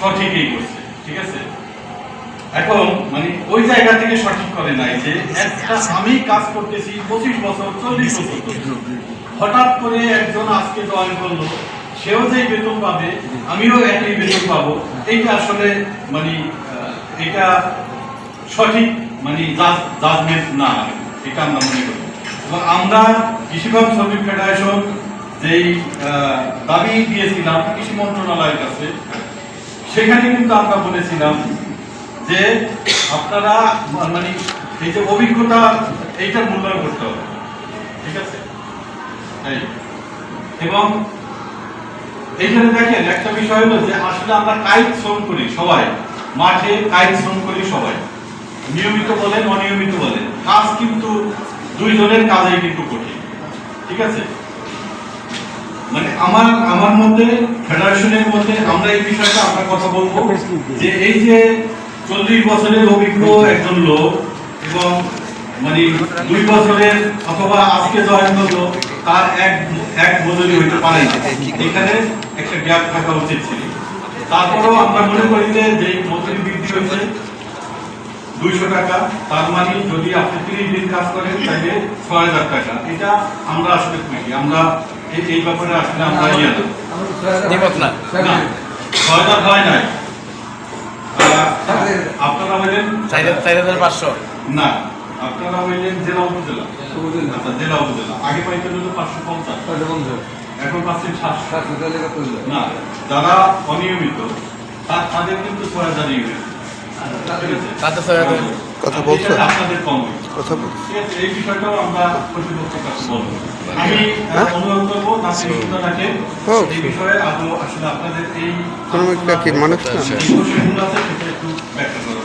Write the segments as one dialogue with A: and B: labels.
A: সঠিকই করছে, ঠিক আছে? এখন মানে ওই জায়গা থেকে সঠিক করে নাই যে একটা আমি কাজ করতেছি পঁচিশ বছর, চল্লিশ বছর। হঠাৎ করে একজন আজকে জয়েন করল, সেও যেই বেতন পাবে, আমিও একই বেতন পাবো। এইটা আসলে মানে এটা সঠিক মানে জাজমেন্ট না, এটা আমরা মনে করি। এবং আমরা কৃষিগণ শ্রমিক ফেডারেশন যেই দাবি দিয়েছিলাম, কৃষি মন্ত্রণালয়ের কাছে সেখানে কিন্তু আমরা বলেছিলাম যে আপনারা মানে এই যে অভিজ্ঞতা এইটার মূল্যায়ন করতে হবে। ঠিক আছে? এবং এইখানে দেখেন, একটা বিষয় হলো যে আসলে আমরা কায়িক শ্রম করি সবাই। মাঠে কায়িক শ্রম করি সবাই। নিয়মিত বলেন, অনিয়মিত বলেন। কাজ কিন্তু দুইজনের কাজেই কিন্তু কঠিন। ঠিক আছে? মানে আমার আমার মধ্যে ফেডারেশনের মধ্যে আমরা এই বিষয়টা আমরা কথা বলব যে এই যে চল্লিশ বছরের অভিজ্ঞ একজন লোক এবং মানে দুই বছরের অথবা আজকে জয়েন করল তার এক এক মজুরি হইতে পারে এখানে একটা গ্যাপ থাকা উচিত ছিল। তারপরেও আমরা মনে করি যে যেই মজুরি বৃদ্ধি হয়েছে, দুইশো টাকা, তার মানে যদি আপনি তিরিশ দিন কাজ করেন, তাহলে ছয় হাজার টাকা। এটা আমরা আসলে আমরা এই ব্যাপারে আসলে আমরা ইয়ে
B: দ্বিমত না।
A: না, ছয় হাজার হয় নাই। আপনারা হইলেন
B: চার হাজার পাঁচশো।
A: না আপনারা হইলেন জেলা উপজেলা। আচ্ছা জেলা উপজেলা। আগে পাইতে হলো পাঁচশো পঞ্চাশ। এখন পাচ্ছেন সাতশো। না যারা অনিয়মিত তাদের কিন্তু ছয় হাজার ইউনিট।
C: কথা বলছো?
A: আপনাদের কম
C: কথা বল হ্যাঁ? হোক।
A: আসলে আপনাদের এই
C: কোনো একটা কি মানুষ না?
A: যে প্রশ্নগুলো আছে সেটা একটু ব্যাখ্যা করো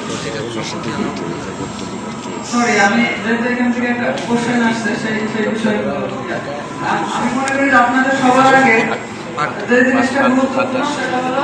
D: সরি আমি যেহেতু এখান থেকে একটা কোশ্চেন আসছে সেই সেই বিষয়ে। আমি মনে করি আপনাদের সবার আগে যে জিনিসটা গুরুত্বপূর্ণ সেটা হলো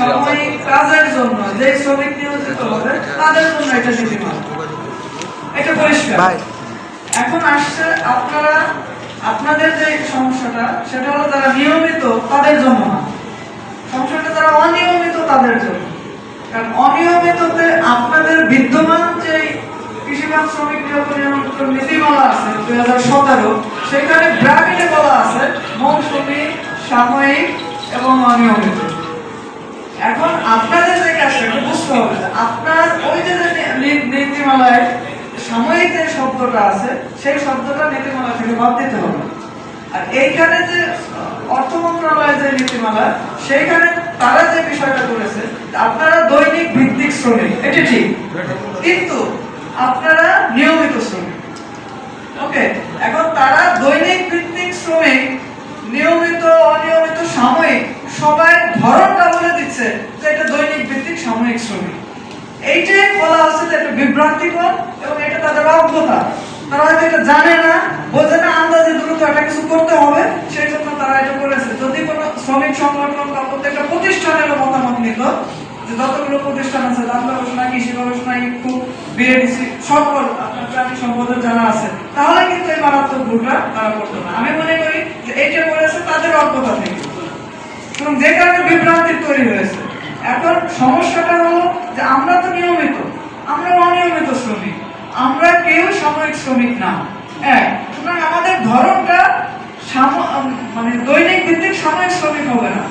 D: সাময়িক কাজের জন্য যে শ্রমিক নিয়োজিত হবে তাদের জন্য এটা নীতিমালা এটা পরিষ্কার। এখন আসছে আপনারা আপনাদের যে সমস্যাটা সেটা হলো যারা নিয়মিত তাদের জন্য না। সমস্যাটা যারা অনিয়মিত তাদের জন্য। কারণ অনিয়মিততে আপনাদের বিদ্যমান যে কৃষিকাজ শ্রমিক নিয়োগ নিয়ন্ত্রণ নীতিমালা আছে দুই হাজার সতেরো সেখানে গ্রামীণে বলা আছে মৌসুমি সাময়িক এবং অনিয়মিত। এখন আপনাদের যে কাজটা বুঝতে হবে আপনার ওই যে নীতিমালায় সাময়িক যে শব্দটা আছে, সেই শব্দটা নীতিমালা থেকে বাদ দিতে হবে। আর এইখানে যে অর্থ মন্ত্রণালয়ের যে নীতিমালা, সেইখানে তারা যে বিষয়টা করেছে, আপনারা দৈনিক ভিত্তিক শ্রমিক, এটি ঠিক। কিন্তু আপনারা নিয়মিত শ্রমিক ওকে এখন তারা দৈনিক ভিত্তিক শ্রমিক নিয়মিত অনিয়মিত সাময়িক সবাই ধরনটা বলে যে এটা দৈনিক ভিত্তিক সাময়িক শ্রমিক। এইটাই বলা হচ্ছে যে বিভ্রান্তিকর এবং এটা তাদের অজ্ঞতা তারা হয়তো এটা জানে না, বোঝে না আন্দাজে দ্রুত একটা কিছু করতে হবে, সেই জন্য তারা এটা করেছে। যদি কোনো শ্রমিক সংগঠন বা প্রত্যেকটা মতামত নিত, যে যতগুলো প্রতিষ্ঠান আছে গবেষণা কৃষি গবেষণা ইক্ষু বিএডিসি সকল আপনার প্রাণী সম্পদের যারা আছে, তাহলে কিন্তু এই মারাত্মক ভুলটা তারা করতো না। আমি মনে করি যে এইটা করেছে তাদের অজ্ঞতা থেকে। এবং যে কারণে বিভ্রান্তি তৈরি হয়েছে। এখন সমস্যাটা হলো যে আমরা তো নিয়মিত, আমরা অনিয়মিত শ্রমিক, আমরা কেউ সাময়িক শ্রমিক না। এক, সুতরাং আমাদের ধরনটা মানে দৈনিক ভিত্তিক সাময়িক শ্রমিক হবে না।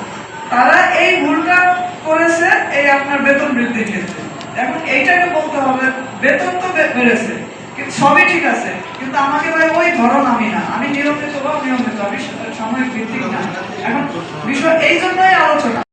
D: তারা এই ভুলটা করেছে এই আপনার বেতন বৃদ্ধির ক্ষেত্রে। এখন এইটাকে বলতে হবে, বেতন তো বেড়েছে। কিন্তু সবই ঠিক আছে। কিন্তু আমাকে ভাই ওই ধরন আমি না। আমি নিয়মিত বা নিয়মিত আমি সময় ভিত্তিক না। এখন বিষয় এই জন্যই আলোচনা।